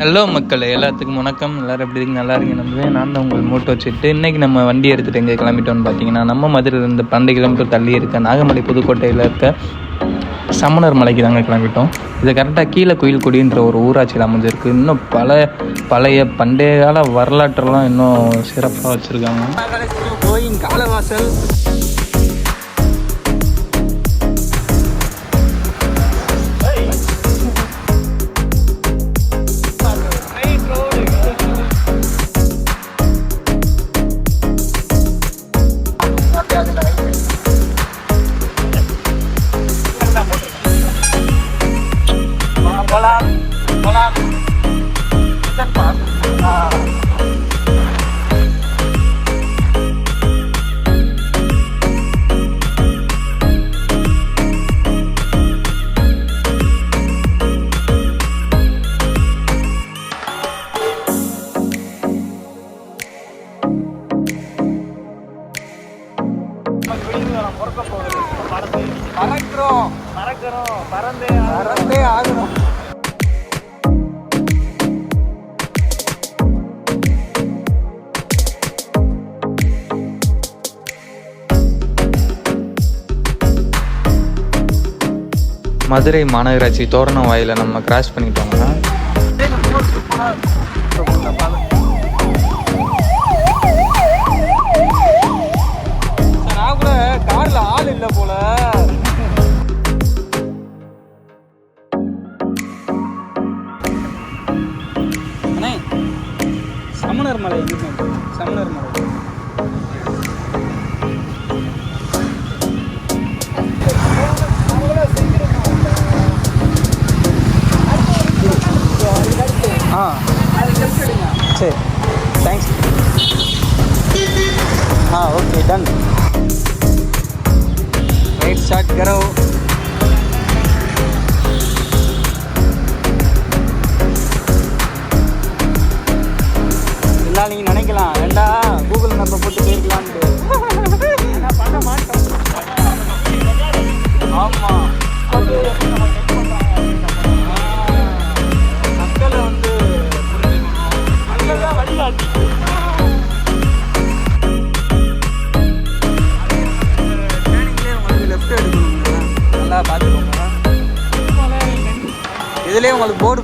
Hello மக்கள். எல்லாத்துக்கும் வணக்கம். எல்லாரும் எப்படி இருக்கு நல்லா இருக்கீங்க நம்புவேன் நான் தான் உங்கள் மூட்டை வச்சுட்டு இன்றைக்கி நம்ம வண்டி எடுத்துகிட்டு எங்கே கிளம்பிட்டோம்னு பார்த்தீங்கன்னா நம்ம மதுரையிலேருந்து பன்னெண்டு கிலோமீட்டர் தள்ளி இருக்க நாகமலை புதுக்கோட்டையில் இருக்க சமணர் மலைக்கு தாங்க கிளம்பிட்டோம். இது கரெக்டாக கீழே குயில்குடின்ற ஒரு ஊராட்சியில் அமைஞ்சிருக்கு. இன்னும் பல பழைய பண்டைய கால வரலாற்றெல்லாம் இன்னும் சிறப்பாக வச்சுருக்காங்க. பறக்கிறோம் பறக்கிறோம் பறந்தே பறந்தே ஆகணும். மதுரை மாநகராட்சி தோரணம் வாயில நம்ம கிராஸ் பண்ணிட்டோங்க நான் கூட கார்ல ஆள் இல்ல போல. சமணர் மலை எங்க இருக்கு? சமணர் மலை ஆ சரி தேங்க்ஸ் हाँ ओके डन राइट स्टार्ट करो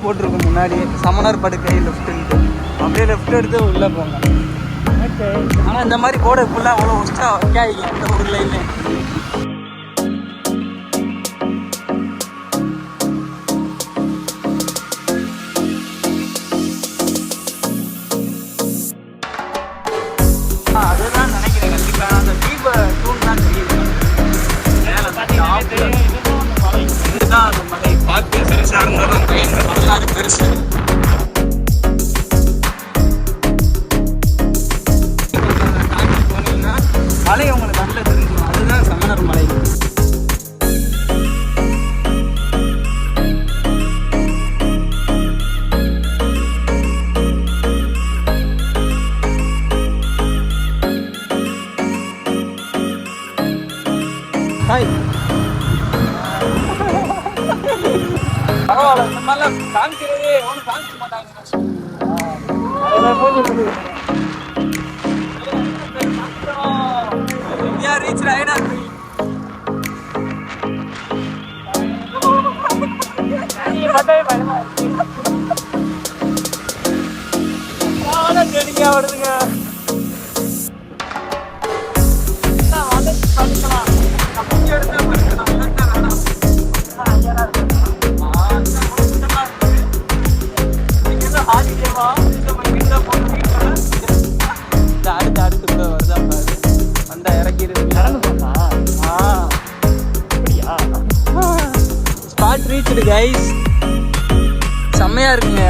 போட்டிருக்கும் முன்னாடி. சமணர் படுக்கை லெஃப்ட்டுன்ட்டு அப்படியே லெஃப்ட் எடுத்து உள்ளே போங்க. ஆனால் இந்த மாதிரி போர்டு ஃபுல்லாக அவ்வளோ ஒஸ்ட்டாக வைக்காதீங்க. இந்த ஊரில் இல்லை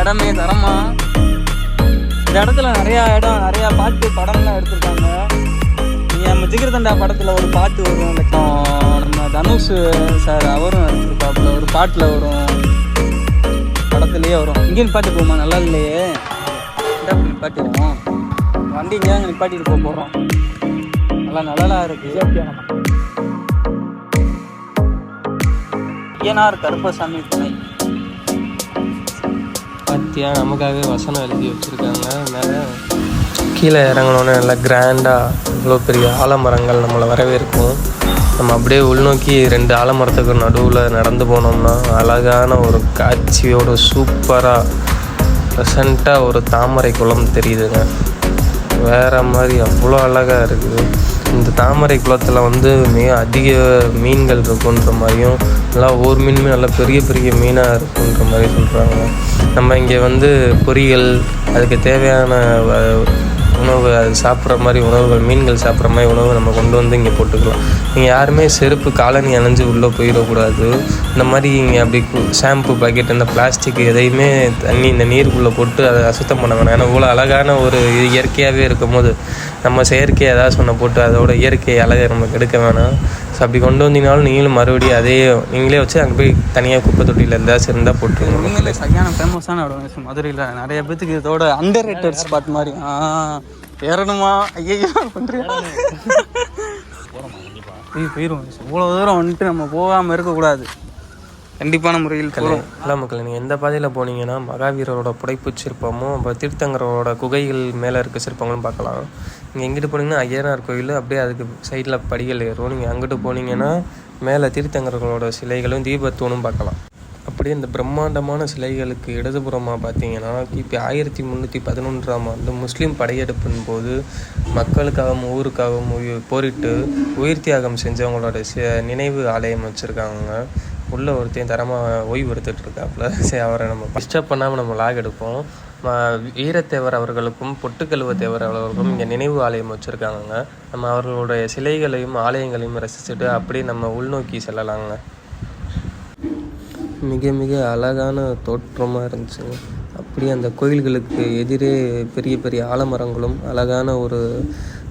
இடமே தரமா? இந்த இடத்துல நிறைய இடம் நிறைய பாட்டு படம்லாம் எடுத்திருக்காங்க. நம்ம ஜிகிரதண்டா படத்துல ஒரு பாட்டு வரும் நம்ம தனுஷ் சார் அவரும் எடுத்திருப்பாப்புல ஒரு பாட்டுல வரும். படத்துலயே வரும். இங்கே நிப்பாட்டி போமா நல்லா இல்லையே? இந்த நிப்பாட்டிடுவோம். வண்டி இங்கே நிப்பாட்டிட்டு போக போகிறோம் நல்லா நல்லா இருக்கு. ஐயனார் கருப்பசாமி துணை. பார்த்தியா நமக்காகவே வசனம் எழுதி வச்சுருக்காங்க. அதனால் கீழே இறங்கினோன்னே நல்லா கிராண்டாக இவ்வளோ பெரிய ஆலமரங்கள் நம்மளை வரவேற்கும். நம்ம அப்படியே உள்நோக்கி ரெண்டு ஆலமரத்துக்கு நடுவில் நடந்து போனோம்னா அழகான ஒரு காட்சியோட சூப்பராக ப்ரெசண்ட்டாக ஒரு தாமரை குளம் தெரியுதுங்க. வேற மாதிரி அவ்வளோ அழகாக இருக்குது. இந்த தாமரை குளத்தில் வந்து மிக அதிக மீன்கள் இருக்குன்ற மாதிரியும் நல்லா ஒவ்வொரு மீனுமே நல்லா பெரிய பெரிய மீனாக இருக்குன்ற மாதிரி சொல்கிறாங்க நம்ம இங்கே வந்து பொரியல் அதுக்கு தேவையான வ- உணவு அது சாப்பிட்ற மாதிரி உணவுகள் மீன்கள் சாப்பிட்ற மாதிரி உணவு நம்ம கொண்டு வந்து இங்கே போட்டுக்கலாம். நீங்கள் யாருமே செருப்பு காலனி அணைஞ்சு உள்ளே போயிடக்கூடாது. இந்த மாதிரி இங்கே அப்படி ஷாம்பு பாக்கெட் இந்த பிளாஸ்டிக் எதையுமே தண்ணி இந்த நீருக்குள்ளே போட்டு அதை அசுத்தம் பண்ண வேணாம். ஏன்னா இவ்வளோ அழகான ஒரு இது இயற்கையாகவே இருக்கும் போது நம்ம செயற்கை ஏதாவது சொன்ன போட்டு அதோட இயற்கை அழகை நம்ம கெடுக்க வேணாம். ஸோ அப்படி கொண்டு வந்தீங்கனாலும் நீங்களும் மறுபடியும் அதே நீங்களே வச்சு அங்கே போய் தனியாக குப்பை தொட்டியில் இருந்தால் போட்டுருங்க உண்மையிலே சரியான ஃபேமஸான இடம் மதுரையில் நிறைய பேத்துக்கு இதோட அண்டர் ரேட்டட் ஸ்பாட் மாதிரி. ஆ ஏறணுமா? ஐயோ பண்ணுறியா போய் போயிடும் இவ்வளோ தூரம் வந்துட்டு நம்ம போகாமல் இருக்கக்கூடாது. கண்டிப்பான முறையில் போகிறோம் எல்லா மக்கள் நீங்கள் எந்த பாதையில் போனீங்கன்னா மகாவீரரோட புடைப்பு சிற்பமும் அப்புறம் தீர்த்தங்கரோட குகைகள் மேலே இருக்க சிற்பங்களும் பார்க்கலாம். நீங்கள் எங்கிட்டு போனீங்கன்னா ஐயனார் கோயில் அப்படியே அதுக்கு சைடில் படிகள் ஏறும். நீங்கள் அங்கிட்டு போனீங்கன்னா மேலே தீர்த்தங்கர்களோட சிலைகளும் தீபத்தூணும் பார்க்கலாம். அப்படியே இந்த பிரம்மாண்டமான சிலைகளுக்கு இடதுபுறமாக பார்த்தீங்கன்னா கிபி ஆயிரத்தி முந்நூற்றி பதினொன்றாம் ஆண்டு முஸ்லீம் படையெடுப்பின் போது மக்களுக்காகவும் ஊருக்காகவும் உயிர் போரிட்டு உயிர் தியாகம் செஞ்சவங்களோட சி- நினைவு ஆலயம் வச்சுருக்காங்க. உள்ள ஒருத்தையும் தரமாக ஓய்வு எடுத்துகிட்டு இருக்காப்புல. சரி அவரை நம்ம டிஸ்டர்ப் பண்ணாமல் நம்ம லாக் எடுப்போம். வீரத்தேவர் அவர்களுக்கும் பொட்டுக்கழுவ தேவர் அவர்களுக்கும் இங்கே நினைவு ஆலயம் வச்சுருக்காங்க நம்ம அவர்களுடைய சிலைகளையும் ஆலயங்களையும் ரசிச்சுட்டு அப்படியே நம்ம உள்நோக்கி செல்லலாங்க. மிக மிக அழகான தோற்றமாக இருந்துச்சுங்க. அப்படியே அந்த கோயில்களுக்கு எதிரே பெரிய பெரிய ஆலமரங்களும் அழகான ஒரு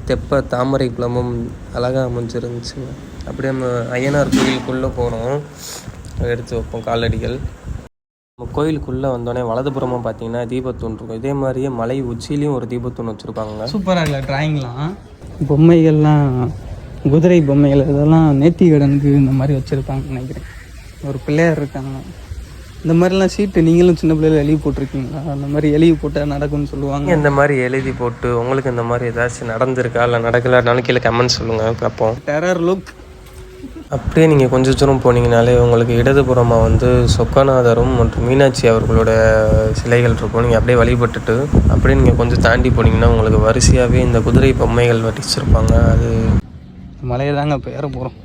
தெப்ப தாமரை குளமும் அழகாக அமைஞ்சிருந்துச்சுங்க. அப்படியே நம்ம ஐயனார் கோயிலுக்குள்ளே போகிறோம் எடுத்து வைப்போம் காலடிகள். நம்ம கோயிலுக்குள்ளே வந்தோடனே வலதுபுறமாக பார்த்தீங்கன்னா தீபத்தூண் இருக்கும். இதே மாதிரியே மலை உச்சியிலையும் ஒரு தீபத்தூண் வச்சுருப்பாங்க சூப்பராக இல்லை ட்ராயிங்லாம் பொம்மைகள்லாம் குதிரை பொம்மைகள் இதெல்லாம் நேர்த்தி கடனுக்கு இந்த மாதிரி வச்சுருப்பாங்கன்னு நினைக்கிறேன். ஒரு பிள்ளையார் இருக்காங்க. இந்த மாதிரிலாம் சீட்டு நீங்களும் சின்ன பிள்ளைல எழுதி போட்டிருக்கீங்களா? அந்த மாதிரி எழுதி போட்டால் நடக்கும்னு சொல்லுவாங்க. இந்த மாதிரி எழுதி போட்டு உங்களுக்கு இந்த மாதிரி ஏதாச்சும் நடந்திருக்கா? இல்லை நடக்கலனாலும் கீழே கமெண்ட் சொல்லுங்கள் பார்ப்போம். டெரர் லுக் அப்படியே நீங்கள் கொஞ்சம் தூரம் போனீங்கனாலே உங்களுக்கு இடதுபுறமாக வந்து சொக்கநாதரும் மற்றும் மீனாட்சி அவர்களோட சிலைகள் இருக்கும். நீங்கள் அப்படியே வழிபட்டுட்டு அப்படியே நீங்கள் கொஞ்சம் தாண்டி போனீங்கன்னா உங்களுக்கு வரிசையாகவே இந்த குதிரை பொம்மைகள் வடிச்சிருப்பாங்க அது மலையை தாங்க இப்போ ஏற போகிறோம்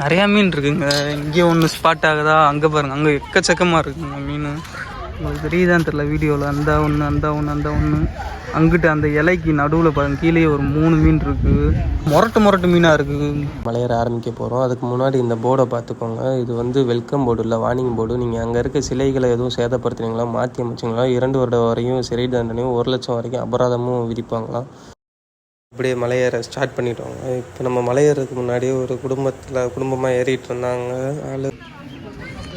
நிறையா மீன் இருக்குங்க. இங்கே ஒன்று ஸ்பாட் ஆகுதா? அங்கே பாருங்க. அங்கே எக்கச்சக்கமாக இருக்குங்க மீன். உங்களுக்கு தெரியுதான்னு தெரில வீடியோவில் அந்த ஒன்று அந்த ஒன்று அந்த ஒன்று அங்கிட்டு அந்த இலைக்கு நடுவில் பாருங்க கீழே ஒரு மூணு மீன் இருக்குது முரட்டு முரட்டு மீனாக இருக்குது மலையேற ஆரம்பிக்க போகிறோம் அதுக்கு முன்னாடி இந்த போர்டை பார்த்துக்கோங்க. இது வந்து வெல்கம் போர்டு இல்லை வார்னிங் போர்டு. நீங்கள் அங்கே இருக்க சிலைகளை எதுவும் சேதப்படுத்துனீங்களா மாற்றி அமைச்சிங்களா? இரண்டு வருடம் வரையும் சிறை தண்டனையும் ஒரு லட்சம் வரைக்கும் அபராதமும் விதிப்பாங்களாம் அப்படியே மலையேற ஸ்டார்ட் பண்ணிட்டோங்க. இப்போ நம்ம மலையேறதுக்கு முன்னாடியே ஒரு குடும்பத்தில் குடும்பமாக ஏறிட்டு இருந்தாங்க. ஆளு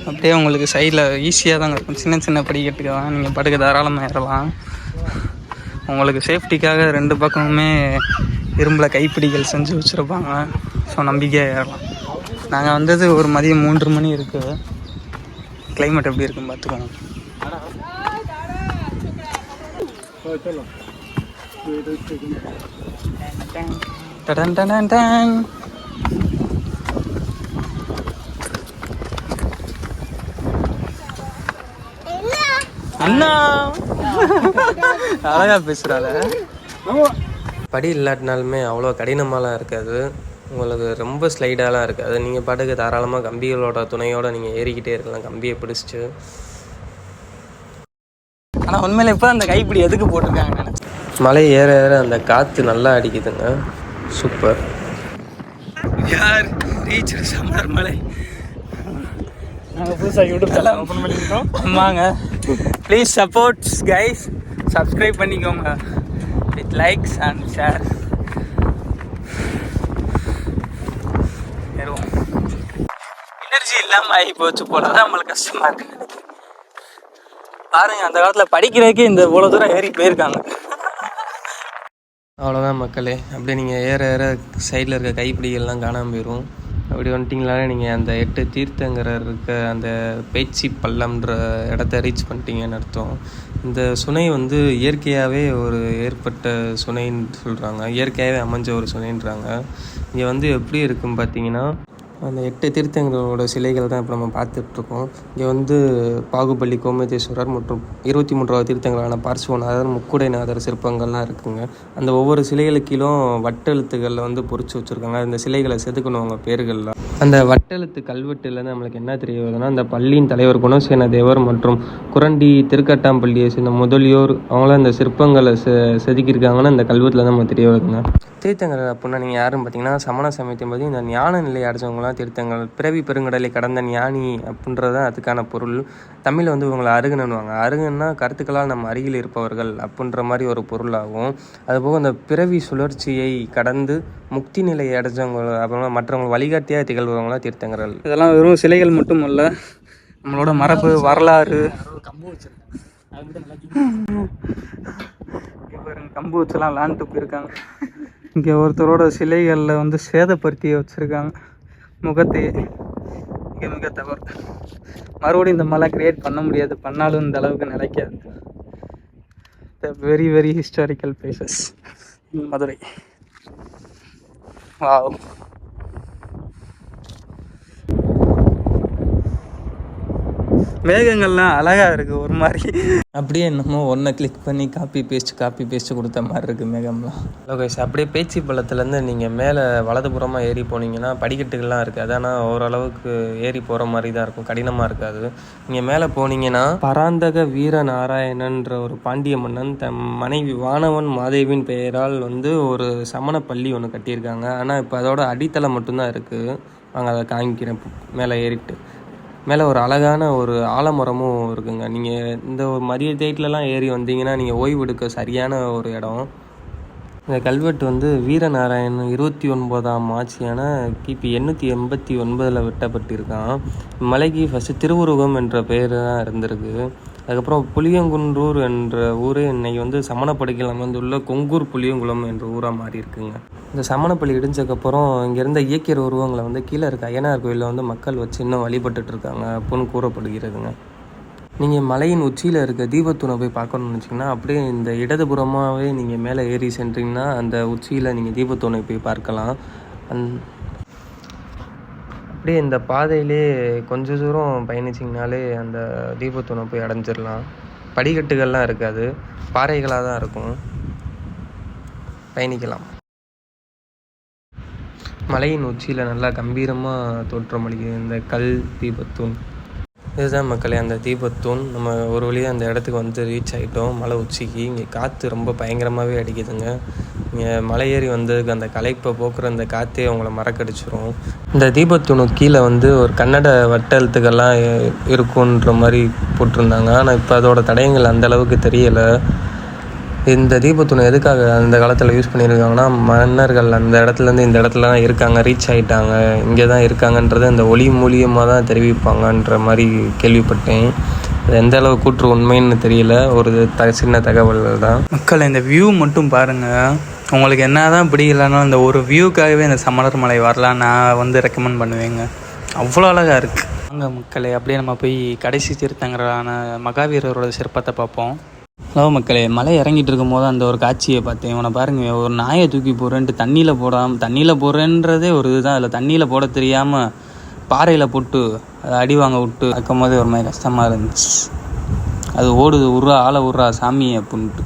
அப்படியே உங்களுக்கு சைடில் ஈஸியாக தான் இருக்கும். சின்ன சின்ன படிக்கட்டுக்கு தான் நீங்கள் படுக்க தாராளமாக ஏறலாம். உங்களுக்கு சேஃப்டிக்காக ரெண்டு பக்கமுமே இரும்பில் கைப்பிடிகள் செஞ்சு வச்சுருப்பாங்க. ஸோ நம்பிக்கையாக ஏறலாம். நாங்கள் வந்தது ஒரு மதியம் மூன்று மணி இருக்குது கிளைமேட் எப்படி இருக்குன்னு பார்த்துக்கோங்க. டடன் டடன் டன். அண்ணா. அழகா பேசுறாள. படி இல்லாட்டினாலுமே அவ்வளோ கடினமாலாம் இருக்காது. உங்களுக்கு ரொம்ப ஸ்லைடாலாம் இருக்காது. நீங்கள் பாட்டுக்கு தாராளமாக கம்பிகளோட துணையோட நீங்கள் ஏறிக்கிட்டே இருக்கலாம். கம்பியை பிடிச்சிட்டு. ஆனா உண்மையில இப்போ அந்த கைப்பிடி எதுக்கு போட்டிருக்காங்க மலை ஏற ஏற அந்த காற்று நல்லா அடிக்குதுங்க. சூப்பர் யார் ரீச் சமணர் மலை? நாங்கள் புதுசாக யூடியூப் சேனல் ஓப்பன் பண்ணியிருக்கோம் ஆமாங்க ப்ளீஸ் சப்போர்ட்ஸ் கைஸ் சப்ஸ்கிரைப் பண்ணிக்கோங்க. With likes and share energy இல்லாமல் ஆகி போச்சு போல. தான் நம்மளுக்கு கஷ்டமா இருக்கு. பாருங்க அந்த காலத்தில் படிக்கிறதுக்கே இந்த இவ்வளோ தூரம் ஏறி போயிருக்காங்க. அவ்வளோதான் மக்களே. அப்படியே நீங்கள் ஏற ஏற சைடில் இருக்க கைப்பிடிகள்லாம் காணாமல் போயிடும் அப்படி வந்துட்டிங்களா? நீங்கள் அந்த எட்டு தீர்த்தங்கிற இருக்க அந்த பேச்சி பள்ளம்ன்ற இடத்த ரீச் பண்ணிட்டீங்கன்னு அர்த்தம். இந்த சுனை வந்து இயற்கையாகவே ஒரு ஏற்பட்ட சுனைன்னு சொல்கிறாங்க இயற்கையாகவே அமைஞ்ச ஒரு சுனைன்றாங்க. இங்கே வந்து எப்படி இருக்குன்னு பார்த்தீங்கன்னா அந்த எட்டு தீர்த்தங்களோட சிலைகள் தான் இப்போ நம்ம பார்த்துட்ருக்கோம். இங்கே வந்து பாகுபலி கோமதேஸ்வரர் மற்றும் இருபத்தி மூன்றாவது தீர்த்தங்களான பார்சுவநாதர் முக்குடைநாதர் சிற்பங்கள்லாம் இருக்குங்க. அந்த ஒவ்வொரு சிலைகளுக்கீழும் வட்டெழுத்துக்களில் வந்து பொறிச்சு வச்சுருக்காங்க. அந்த சிலைகளை செதுக்கணும் அவங்க பேர்கள்லாம். அந்த வட்டெழுத்து கல்வெட்டுலேருந்து நம்மளுக்கு என்ன தெரிய வருதுன்னா அந்த பள்ளியின் தலைவர் குணசேன தேவர் மற்றும் குரண்டி திருக்கட்டாம்பள்ளியை சேர்ந்த முதலியோர் அவங்களாம் அந்த சிற்பங்களை செ செதுக்கியிருக்காங்கன்னு அந்த கல்வெட்டில் தான் நம்ம தெரிய வருதுங்க. தீர்த்தங்கள் அப்படின்னா நீங்கள் யாருன்னு பார்த்தீங்கன்னா சமண சமயத்தின் போது இந்த ஞான நிலை அடைஞ்சவங்களாம் தீர்த்தங்கள் பிறவி பெருங்கடலை கடந்த ஞானி அப்படின்றது தான் அதுக்கான பொருள். தமிழில் வந்து இவங்களை அருகனுன்னுவாங்க. அருகுன்னா கருத்துக்களால் நம்ம அருகில் இருப்பவர்கள் அப்படின்ற மாதிரி ஒரு பொருளாகும். அதுபோக அந்த பிறவி சுழற்சியை கடந்து முக்தி நிலையை அடைஞ்சவங்க அப்புறமா மற்றவங்க வழிகாட்டியாக திகழ்பவங்களாம் தீர்த்தங்கள். இதெல்லாம் வெறும் சிலைகள் மட்டும் அல்ல நம்மளோட மரபு வரலாறு. கம்பு வச்செல்லாம் லான்ட்டு போயிருக்காங்க. இங்கே ஒருத்தரோட சிலைகளில் வந்து சேதப்படுத்தி வச்சுருக்காங்க. முகத்தையே மிக மிக தவறு. மறுபடியும் இந்த மலை கிரியேட் பண்ண முடியாது. பண்ணாலும் இந்த அளவுக்கு நிலைக்காது. The very very historical places in Madurai. Wow மேகங்கள்லாம் அழகா இருக்கு ஒரு மாதிரி. அப்படியே என்னமோ ஒன்றை கிளிக் பண்ணி காப்பி பேஸ்ட் காப்பி பேஸ்ட் கொடுத்த மாதிரி இருக்குது மேகம்லாம். லோகேஷ் அப்படியே பேச்சி பள்ளத்துலேருந்து நீங்கள் மேலே வலதுபுறமாக ஏறி போனீங்கன்னா படிக்கட்டுகள்லாம் இருக்குது. ஆனால் ஓரளவுக்கு ஏறி போகிற மாதிரி தான் இருக்கும். கடினமாக இருக்காது. நீங்கள் மேலே போனீங்கன்னா பராந்தக வீர நாராயணன்ற ஒரு பாண்டிய மன்னன் தன் மனைவி வானவன் மாதேவின் பெயரால் வந்து ஒரு சமண பள்ளி ஒன்று கட்டியிருக்காங்க. ஆனால் இப்போ அதோட அடித்தளம் மட்டும்தான் இருக்குது வாங்க அதை காமிக்கிறேன் மேலே ஏறிட்டு. மேலே ஒரு அழகான ஒரு ஆலமரமும் இருக்குங்க. நீங்கள் இந்த ஒரு மதிய தேட்டிலலாம் ஏறி வந்தீங்கன்னா நீங்கள் ஓய்வு எடுக்க சரியான ஒரு இடம். இந்த கல்வெட்டு வந்து வீரநாராயணன் இருபத்தி ஒன்பதாம் ஆட்சியான கிபி எண்ணூற்றி எண்பத்தி ஒன்பதில் வெட்டப்பட்டிருக்கான். மலைக்கு ஃபஸ்ட்டு திருவுருகம் என்ற பெயர் தான் இருந்திருக்கு. அதுக்கப்புறம் புளியங்குன்றூர் என்ற ஊர் இன்னைக்கு வந்து சமணப்படுகையில் அமைந்துள்ள கொங்கூர் புளியங்குளம் என்ற ஊராக மாறி இருக்குங்க இந்த சமணப்பள்ளி இடிஞ்சக்கப்புறம் இங்கேருந்த இயக்கியர் உருவங்களை வந்து கீழே இருக்க அய்யனார் கோயிலில் வந்து மக்கள் வச்சு இன்னும் வழிபட்டுட்டு இருக்காங்க அப்படின்னு கூறப்படுகிறதுங்க. நீங்கள் மலையின் உச்சியில் இருக்க தீபத்தூணை போய் பார்க்கணும்னு நினச்சிங்கன்னா அப்படியே இந்த இடதுபுறமாகவே நீங்கள் மேலே ஏறி சென்றீங்கன்னா அந்த உச்சியில் நீங்கள் தீபத்தூணை போய் பார்க்கலாம். அந் அப்படியே இந்த பாதையிலே கொஞ்ச தூரம் பயணிச்சிங்கனாலே அந்த தீபத்தூணை போய் அடைஞ்சிடலாம். படிக்கட்டுகள்லாம் இருக்காது. பாறைகளாக தான் இருக்கும். பயணிக்கலாம். மலையின் உச்சியில் நல்லா கம்பீரமாக தோற்றமளிக்குது இந்த கல் தீபத்தூண். இதுதான் மக்களே அந்த தீபத்தூண். நம்ம ஒரு வழியாக அந்த இடத்துக்கு வந்து ரீச் ஆகிட்டோம் மலை உச்சிக்கு. இங்கே காற்று ரொம்ப பயங்கரமாகவே அடிக்குதுங்க. இங்கே மலை ஏறி வந்ததுக்கு அந்த கலைப்பை போக்குற அந்த காற்றே அவங்கள மறக்கடிச்சிரும். இந்த தீபத்தூணு கீழே வந்து ஒரு கன்னட வட்டெழுத்துக்கெல்லாம் இருக்குன்ற மாதிரி போட்டிருந்தாங்க. ஆனால் இப்போ அதோட தடயங்கள் அந்த அளவுக்கு தெரியலை. இந்த தீபத்துணை எதுக்காக அந்த காலத்தில் யூஸ் பண்ணியிருக்காங்கன்னா மன்னர்கள் அந்த இடத்துலேருந்து இந்த இடத்துல தான் இருக்காங்க ரீச் ஆகிட்டாங்க இங்கே தான் இருக்காங்கன்றது அந்த ஒளி மூலியமாக தான் தெரிவிப்பாங்கன்ற மாதிரி கேள்விப்பட்டேன். அது எந்த அளவு கூற்று உண்மைன்னு தெரியல ஒரு த சின்ன தகவல்கள் தான். மக்கள் இந்த வியூ மட்டும் பாருங்கள் உங்களுக்கு என்னதான் பிடிக்கலன்னா இந்த ஒரு வியூக்காகவே இந்த சமணர் மலை வரலாம் நான் வந்து ரெக்கமெண்ட் பண்ணுவேங்க. அவ்வளோ அழகாக இருக்குது அங்கே மக்களே அப்படியே நம்ம போய் கடைசி தீர்த்தங்கரான மகாவீரரோட சிற்பத்தை பார்ப்போம். ஹலோ மக்களே மலை இறங்கிட்டு இருக்கும் போது அந்த ஒரு காட்சியை பார்த்தேன். இவனை பாருங்க ஒரு நாயை தூக்கி போடுறேன்ட்டு தண்ணியில் போடாம தண்ணியில் போடுறேன்றதே ஒரு இதுதான். அதில் தண்ணியில் போட தெரியாமல் பாறையில் போட்டு அதை அடி வாங்க விட்டு பார்க்கும் போதே ஒரு மாதிரி கஷ்டமாக இருந்துச்சு. அது ஓடுது உருவா ஆளை உருவா சாமி அப்படின்ட்டு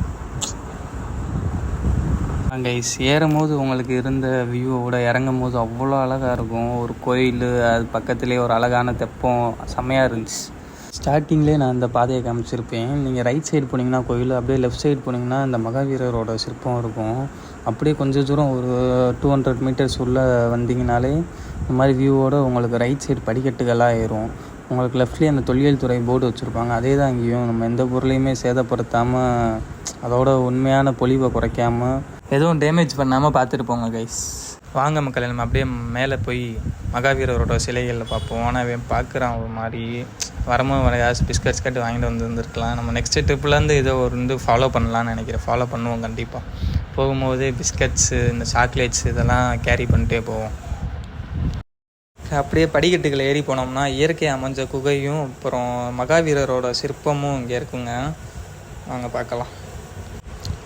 கைஸ் சேரும் போது உங்களுக்கு இருந்த வியூவோட இறங்கும் போது அவ்வளோ அழகாக இருக்கும். ஒரு கோயில் அது பக்கத்துலேயே ஒரு அழகான தெப்பம் செம்மையாக இருந்துச்சு. ஸ்டார்டிங்லேயே நான் இந்த பாதையை காமிச்சிருப்பேன். நீங்கள் ரைட் சைடு போனீங்கன்னா கோயில் அப்படியே லெஃப்ட் சைடு போனீங்கன்னா இந்த மகாவீரரோட சிற்பம் இருக்கும். அப்படியே கொஞ்சம் தூரம் ஒரு டூ ஹண்ட்ரட் மீட்டர்ஸ் உள்ளே வந்தீங்கனாலே இந்த மாதிரி வியூவோட உங்களுக்கு ரைட் சைடு படிக்கட்டுகளாக ஆயிரும் உங்களுக்கு லெஃப்ட்லேயே அந்த தொல்லியல் துறை போர்டு வச்சுருப்பாங்க. அதே தான் இங்கேயும். நம்ம எந்த பொருளையுமே சேதப்படுத்தாமல் அதோட உண்மையான பொலிவை குறைக்காமல் எதுவும் டேமேஜ் பண்ணாமல் பார்த்துட்டு போங்க கைஸ் வாங்க மக்கள் நம்ம அப்படியே மேலே போய் மகாவீரரோட சிலைகளில் பார்ப்போம். ஆனால் அவன் பார்க்குறான் ஒரு மாதிரி. வரமும் வர ஏதாச்சும் பிஸ்கட்ஸ் கட்டு வாங்கிட்டு வந்து வந்துருக்கலாம் நம்ம நெக்ஸ்ட் ட்ரிப்லேருந்து இதை ஒரு வந்து ஃபாலோ பண்ணலாம்னு நினைக்கிறேன். ஃபாலோ பண்ணுவோம் கண்டிப்பாக போகும்போது பிஸ்கட்ஸு இந்த சாக்லேட்ஸ் இதெல்லாம் கேரி பண்ணிட்டே போவோம். அப்படியே படிக்கட்டுகள் ஏறி போனோம்னா இயற்கை அமைஞ்ச குகையும் அப்புறம் மகாவீரரோட சிற்பமும் இங்கே இருக்குங்க. வாங்க பார்க்கலாம்.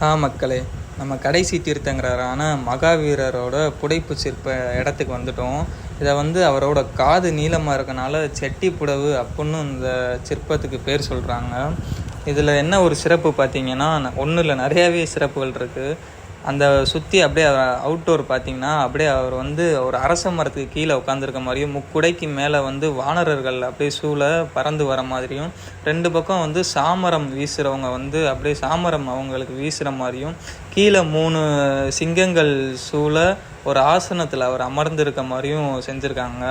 ஆ மக்களே நம்ம கடைசி தீர்த்தங்கிறாரான மகாவீரரோட புடைப்பு சிற்ப இடத்துக்கு வந்துட்டோம். இதை வந்து அவரோட காது நீளமாக இருக்கனால செட்டி புடவு அப்புடின்னு இந்த சிற்பத்துக்கு பேர் சொல்கிறாங்க இதில் என்ன ஒரு சிறப்பு பார்த்தீங்கன்னா ஒன்றும் இல்லை நிறையாவே சிறப்புகள் இருக்குது அந்த சுற்றி அப்படியே அவுட்டோர் பார்த்தீங்கன்னா அப்படியே அவர் வந்து ஒரு அரச மரத்துக்கு கீழே உட்காந்துருக்க மாதிரியும் முக்குடைக்கு மேலே வந்து வானரர்கள் அப்படியே சூழ பறந்து வர மாதிரியும் ரெண்டு பக்கம் வந்து சாமரம் வீசுகிறவங்க வந்து அப்படியே சாமரம் அவங்களுக்கு வீசுகிற மாதிரியும் கீழே மூணு சிங்கங்கள் சூழ ஒரு ஆசனத்தில் அவர் அமர்ந்திருக்க மாதிரியும் செஞ்சுருக்காங்க.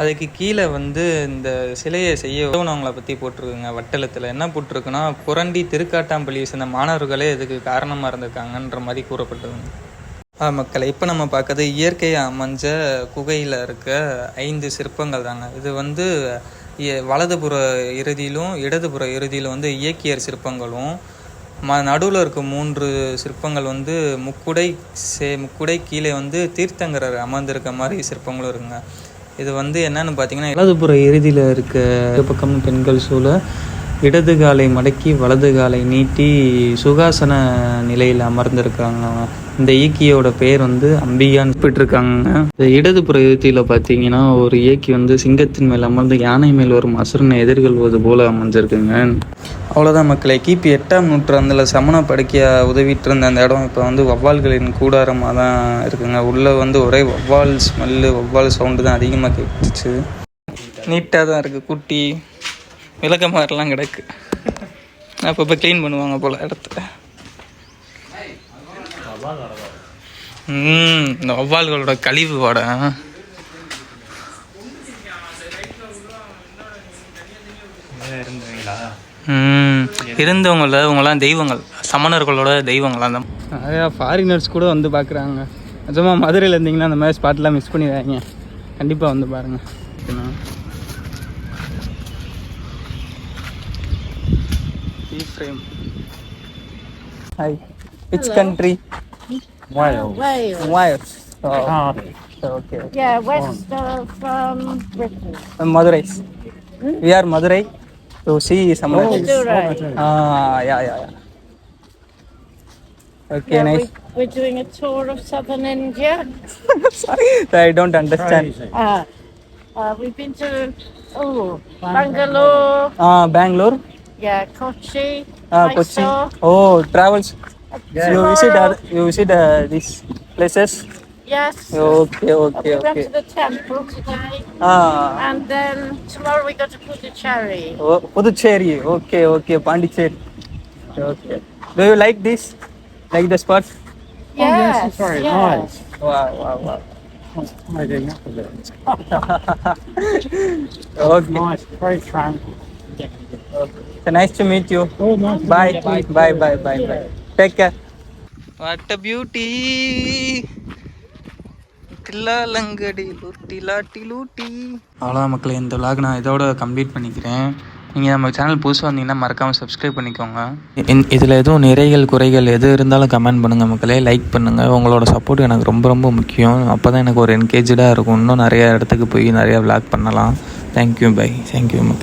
அதுக்கு கீழே வந்து இந்த சிலையை செய்ய உதவுனவங்களை பற்றி போட்டிருக்குங்க வட்டலத்தில். என்ன போட்டிருக்குன்னா புரண்டி திருக்காட்டாம்பள்ளி சேர்ந்த மாணவர்களே இதுக்கு காரணமாக இருந்திருக்காங்கன்ற மாதிரி கூறப்பட்டதுங்க ஆ மக்களை இப்போ நம்ம பார்க்கறது இயற்கையாக அமைஞ்ச குகையில் இருக்க ஐந்து சிற்பங்கள் தாங்க. இது வந்து வலதுபுற இறுதியிலும் இடதுபுற இறுதியிலும் வந்து இயக்கியர் சிற்பங்களும் ம நடுவில் இருக்க மூன்று சிற்பங்கள் வந்து முக்குடை சே முக்குடை கீழே வந்து தீர்த்தங்கரர் அமர்ந்திருக்க மாதிரி சிற்பங்களும் இருக்குங்க. இது வந்து என்னன்னு பார்த்தீங்கன்னா இடதுபுற இறுதியில் இருக்க பக்கம் பெண்கள் சூழ இடது காலை மடக்கி வலது காலை நீட்டி சுகாசன நிலையில் அமர்ந்திருக்காங்க இந்த இயக்கியோட பேர் வந்து அம்பிகான்னு குறிப்பிட்டிருக்காங்க இந்த இடதுபுற இறுதியில் பார்த்தீங்கன்னா ஒரு இயக்கி வந்து சிங்கத்தின் மேல் அமர்ந்து யானை மேல் வரும் மசுரனை எதிர்கொள்வது போல அமைஞ்சிருக்குங்க. அவ்வளோதான் மக்களை. கிபி எட்டாம் நூற்றாண்டில் சமண படுக்கையாக உதவிட்டு இருந்த அந்த இடம் இப்போ வந்து வவ்வால்களின் கூடாரமாக தான் இருக்குங்க. உள்ளே வந்து ஒரே வவ்வால் ஸ்மெல்லு வவ்வால் சவுண்டு தான் அதிகமாக கேட்டுச்சு. நீட்டாக தான் இருக்குது குட்டி. விளக்க மாதிரிலாம் கிடக்கு அப்பப்போ க்ளீன் பண்ணுவாங்க போல் இடத்த. ம் இந்த வவ்வால்களோட கழிவு வாட. ம் இருந்தவங்கள இவங்கெல்லாம் தெய்வங்கள் சமணர்களோட தெய்வங்களாம் தான் நிறையா ஃபாரினர்ஸ் கூட வந்து பார்க்குறாங்க நிஜமாக மதுரையில் இருந்தீங்கன்னா அந்த மாதிரி ஸ்பாட்லாம் மிஸ் பண்ணிடுறாங்க கண்டிப்பாக வந்து பாருங்கள் frame. Hi. Which country? Wales. Wales. Oh, Cardiff. okay. Yeah, west of um, Britain. Uh, Madurai. We are Madurai to see some. Madurai. Ah, yeah, yeah, yeah. Okay, Yeah, nice. we, we're doing a tour of southern India. Sorry, I don't understand. Uh, uh, we've been to oh, Bangalore, Ah, Bangalore. Yeah, Kochi, Ah, Kochi. Mysore. Oh, travels. You visit Tomorrow- other, you visit uh, these places. Yes. Okay, okay, we okay, went okay. to the temple today, Ah, and then tomorrow we go to Puducherry. oh, Puducherry. Okay, okay, Pondicherry. Okay. Do you like this? Like the spot? Yes, it's very yeah. nice. Wow, wow, wow. Tidying up a bit. Okay. Nice, very tranquil. So nice to meet you. Oh, nice. to Bye. meet you. Bye, bye, bye, bye. Take care. What a beauty. தில்லாலங்கடி லூட்டி லாட்டி லூட்டி அவ்வளோதான் மக்களே இந்த vlog நான் இதோட complete பண்ணிக்கிறேன் நீங்கள் நம்ம சேனல் புதுசாக வந்தீங்கன்னா மறக்காமல் சப்ஸ்கிரைப் பண்ணிக்கோங்க இதில் எதுவும் நிறைகள் குறைகள் எது இருந்தாலும் கமெண்ட் பண்ணுங்கள் மக்களே லைக் பண்ணுங்கள் உங்களோட சப்போர்ட் எனக்கு ரொம்ப ரொம்ப முக்கியம் அப்போ தான் எனக்கு ஒரு என்கேஜாக இருக்கும் இன்னும் நிறைய இடத்துக்கு போய் நிறையா vlog பண்ணலாம் தேங்க்யூ பை தேங்க்யூ மக்களே